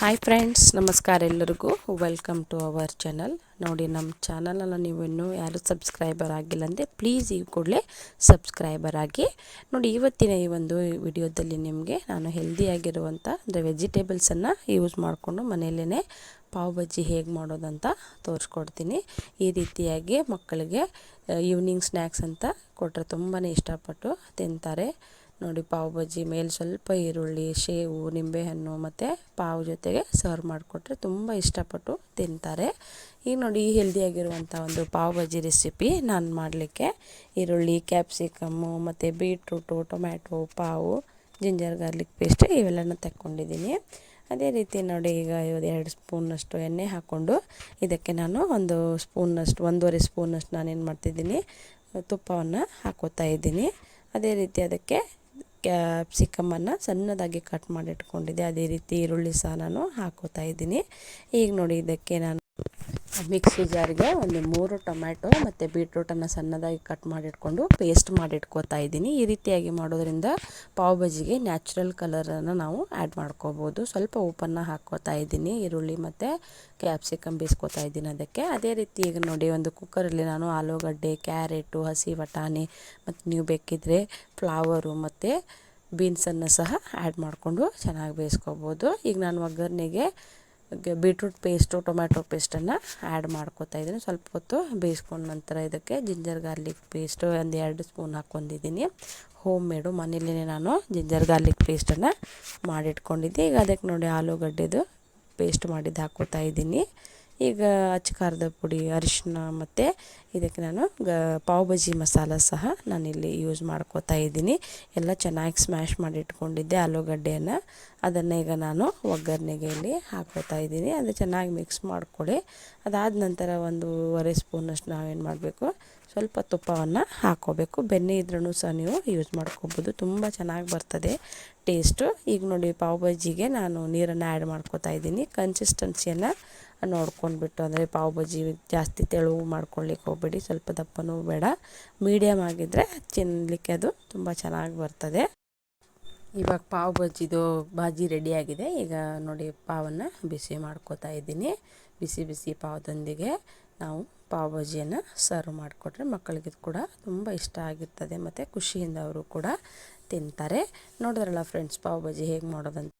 Hi friends ನಮಸ್ಕಾರ ಎಲ್ಲರಿಗೂ. Welcome to our channel ನೋಡಿ ನಮ್ಮ ಚಾನಲನ್ನು ನೀವು ಇನ್ನೂ ಯಾರು ಸಬ್ಸ್ಕ್ರೈಬರ್ ಆಗಿಲ್ಲ ಅಂದರೆ ಪ್ಲೀಸ್ ಈ ಕೂಡಲೇ ಸಬ್ಸ್ಕ್ರೈಬರ್ ಆಗಿ. ನೋಡಿ, ಇವತ್ತಿನ ಈ ಒಂದು ವಿಡಿಯೋದಲ್ಲಿ ನಿಮಗೆ ನಾನು ಹೆಲ್ದಿಯಾಗಿರುವಂಥ ಅಂದರೆ ವೆಜಿಟೇಬಲ್ಸನ್ನು ಯೂಸ್ ಮಾಡಿಕೊಂಡು ಮನೆಯಲ್ಲೇ ಪಾವ್ ಬಜ್ಜಿ ಹೇಗೆ ಮಾಡೋದಂತ ತೋರಿಸ್ಕೊಡ್ತೀನಿ. ಈ ರೀತಿಯಾಗಿ ಮಕ್ಕಳಿಗೆ ಈವ್ನಿಂಗ್ ಸ್ನ್ಯಾಕ್ಸ್ ಅಂತ ಕೊಟ್ಟರೆ ತುಂಬಾ ಇಷ್ಟಪಟ್ಟು ತಿಂತಾರೆ. ನೋಡಿ ಪಾವ್ ಬಜ್ಜಿ ಮೇಲೆ ಸ್ವಲ್ಪ ಈರುಳ್ಳಿ ಶೇವು ನಿಂಬೆಹಣ್ಣು ಮತ್ತು ಪಾವ್ ಜೊತೆಗೆ ಸರ್ವ್ ಮಾಡಿಕೊಟ್ರೆ ತುಂಬ ಇಷ್ಟಪಟ್ಟು ತಿಂತಾರೆ. ಈಗ ನೋಡಿ ಈ ಹೆಲ್ದಿಯಾಗಿರುವಂಥ ಒಂದು ಪಾವ್ ಬಜ್ಜಿ ರೆಸಿಪಿ ನಾನು ಮಾಡಲಿಕ್ಕೆ. ಈರುಳ್ಳಿ ಕ್ಯಾಪ್ಸಿಕಮ್ಮು ಮತ್ತು ಬೀಟ್ರೂಟು ಟೊಮ್ಯಾಟೊ ಪಾವು ಜಿಂಜರ್ ಗಾರ್ಲಿಕ್ ಪೇಸ್ಟ್ ಇವೆಲ್ಲನೂ ತಕ್ಕೊಂಡಿದ್ದೀನಿ. ಅದೇ ರೀತಿ ನೋಡಿ ಈಗ ಎರಡು ಸ್ಪೂನಷ್ಟು ಎಣ್ಣೆ ಹಾಕ್ಕೊಂಡು ಇದಕ್ಕೆ ನಾನು ಒಂದು ಸ್ಪೂನಷ್ಟು, ಒಂದೂವರೆ ಸ್ಪೂನಷ್ಟು ನಾನೇನು ಮಾಡ್ತಿದ್ದೀನಿ, ತುಪ್ಪವನ್ನು ಹಾಕೋತಾ ಇದ್ದೀನಿ. ಅದೇ ರೀತಿ ಅದಕ್ಕೆ ಕ್ಯಾಪ್ಸಿಕಮನ್ನು ಸಣ್ಣದಾಗಿ ಕಟ್ ಮಾಡಿಟ್ಕೊಂಡಿದ್ದೆ ಅದೇ ರೀತಿ ಈರುಳ್ಳಿ ಸಹ ನಾನು ಹಾಕೋತಾ ಇದ್ದೀನಿ. ಈಗ ನೋಡಿ ಇದಕ್ಕೆ ನಾನು ಮಿಕ್ಸಿ ಜಾರಿಗೆ ಒಂದು ಮೂರು ಟೊಮ್ಯಾಟೊ ಮತ್ತು ಬೀಟ್ರೂಟನ್ನು ಸಣ್ಣದಾಗಿ ಕಟ್ ಮಾಡಿಟ್ಕೊಂಡು ಪೇಸ್ಟ್ ಮಾಡಿಟ್ಕೋತಾ ಇದ್ದೀನಿ. ಈ ರೀತಿಯಾಗಿ ಮಾಡೋದ್ರಿಂದ ಪಾವ್ ಬಜ್ಜಿಗೆ ನ್ಯಾಚುರಲ್ ಕಲರನ್ನು ನಾವು ಆ್ಯಡ್ ಮಾಡ್ಕೋಬೋದು. ಸ್ವಲ್ಪ ಉಪ್ಪನ್ನು ಹಾಕ್ಕೋತಾ ಇದ್ದೀನಿ, ಈರುಳ್ಳಿ ಮತ್ತು ಕ್ಯಾಪ್ಸಿಕಮ್ ಬೀಸ್ಕೋತಾ ಇದ್ದೀನಿ ಅದಕ್ಕೆ. ಅದೇ ರೀತಿ ಈಗ ನೋಡಿ, ಒಂದು ಕುಕ್ಕರಲ್ಲಿ ನಾನು ಆಲೂಗಡ್ಡೆ, ಕ್ಯಾರೆಟು, ಹಸಿ ಬಟಾಣಿ ಮತ್ತು ನೀವು ಬೇಕಿದ್ದರೆ ಫ್ಲವರು ಮತ್ತು ಬೀನ್ಸನ್ನು ಸಹ ಆ್ಯಡ್ ಮಾಡಿಕೊಂಡು ಚೆನ್ನಾಗಿ ಬೇಯಿಸ್ಕೋಬೋದು. ಈಗ ನಾನು ಒಗ್ಗರಣೆಗೆ ಬೀಟ್ರೂಟ್ ಪೇಸ್ಟು ಟೊಮ್ಯಾಟೊ ಪೇಸ್ಟನ್ನು ಆ್ಯಡ್ ಮಾಡ್ಕೋತಾ ಇದ್ದೀನಿ. ಸ್ವಲ್ಪ ಹೊತ್ತು ಬೇಯಿಸ್ಕೊಂಡ ನಂತರ ಇದಕ್ಕೆ ಜಿಂಜರ್ ಗಾರ್ಲಿಕ್ ಪೇಸ್ಟು ಒಂದು ಎರಡು ಸ್ಪೂನ್ ಹಾಕ್ಕೊಂಡಿದ್ದೀನಿ. ಹೋಮ್ ಮೇಡು ಮನೇಲೇ ನಾನು ಜಿಂಜರ್ ಗಾರ್ಲಿಕ್ ಪೇಸ್ಟನ್ನು ಮಾಡಿಟ್ಕೊಂಡಿದ್ದೆ. ಈಗ ಅದಕ್ಕೆ ನೋಡಿ ಆಲೂಗಡ್ಡೆದು ಪೇಸ್ಟ್ ಮಾಡಿದ್ದು ಹಾಕ್ಕೊತಾ ಇದ್ದೀನಿ. ಈಗ ಅಚ್ಚ ಖಾರದ ಪುಡಿ ಅರಿಶಿನ ಮತ್ತು ಇದಕ್ಕೆ ನಾನು ಗ, ಪಾವ್ ಬಜ್ಜಿ ಮಸಾಲ ಸಹ ನಾನಿಲ್ಲಿ ಯೂಸ್ ಮಾಡ್ಕೋತಾ ಇದ್ದೀನಿ. ಎಲ್ಲ ಚೆನ್ನಾಗಿ ಸ್ಮ್ಯಾಶ್ ಮಾಡಿ ಇಟ್ಕೊಂಡಿದ್ದೆ ಆಲೂಗಡ್ಡೆಯನ್ನು. ಅದನ್ನು ಈಗ ನಾನು ಒಗ್ಗರಣೆಗೆ ಇಲ್ಲಿ ಹಾಕೋತಾ ಇದ್ದೀನಿ. ಅದು ಚೆನ್ನಾಗಿ ಮಿಕ್ಸ್ ಮಾಡ್ಕೊಳ್ಳಿ ಅದಾದ ನಂತರ ಒಂದೂವರೆ ಸ್ಪೂನಷ್ಟು ನಾವೇನು ಮಾಡಬೇಕು? ಸ್ವಲ್ಪ ತುಪ್ಪವನ್ನು ಹಾಕ್ಕೋಬೇಕು ಬೆಣ್ಣೆ ಇದ್ರೂ ಸಹ ನೀವು ಯೂಸ್ ಮಾಡ್ಕೋಬೋದು. ತುಂಬ ಚೆನ್ನಾಗಿ ಬರ್ತದೆ. ಟೇಸ್ಟು ಈಗ ನೋಡಿ ಪಾವ್ ಬಜ್ಜಿಗೆ ನಾನು ನೀರನ್ನು ಆ್ಯಡ್ ಮಾಡ್ಕೋತಾ ಇದ್ದೀನಿ. ಕನ್ಸಿಸ್ಟೆನ್ಸಿಯನ್ನು ನೋಡ್ಕೊಂಡ್ಬಿಟ್ಟು, ಅಂದರೆ ಪಾವ್ ಬಜ್ಜಿ ಜಾಸ್ತಿ ತೆಳುವು ಮಾಡ್ಕೊಳ್ಳಿಕ್ಕೆ ಹೋಗಬೇಡಿ. ಸ್ವಲ್ಪ ದಪ್ಪನೂ ಬೇಡ. ಮೀಡಿಯಮ್ ಆಗಿದ್ದರೆ ತಿನ್ನಲಿಕ್ಕೆ ಅದು ತುಂಬ ಚೆನ್ನಾಗಿ ಬರ್ತದೆ. ಇವಾಗ ಪಾವ್ ಬಜ್ಜಿದು ಬಾಜಿ ರೆಡಿಯಾಗಿದೆ ಈಗ ನೋಡಿ ಪಾವನ್ನು ಬಿಸಿ ಮಾಡ್ಕೋತಾ ಇದ್ದೀನಿ. ಬಿಸಿ ಬಿಸಿ ಪಾವದೊಂದಿಗೆ ನಾವು ಪಾವ್ ಬಜ್ಜಿಯನ್ನು ಸರ್ವ್ ಮಾಡಿಕೊಟ್ರೆ ಮಕ್ಕಳಿಗೆ ಕೂಡ ತುಂಬ ಇಷ್ಟ ಆಗಿರ್ತದೆ. ಮತ್ತು ಖುಷಿಯಿಂದ ಅವರು ಕೂಡ ತಿಂತಾರೆ. ನೋಡಿದ್ರಲ್ಲ ಫ್ರೆಂಡ್ಸ್ ಪಾವ್ ಬಜ್ಜಿ ಹೇಗೆ ಮಾಡೋದಂತ.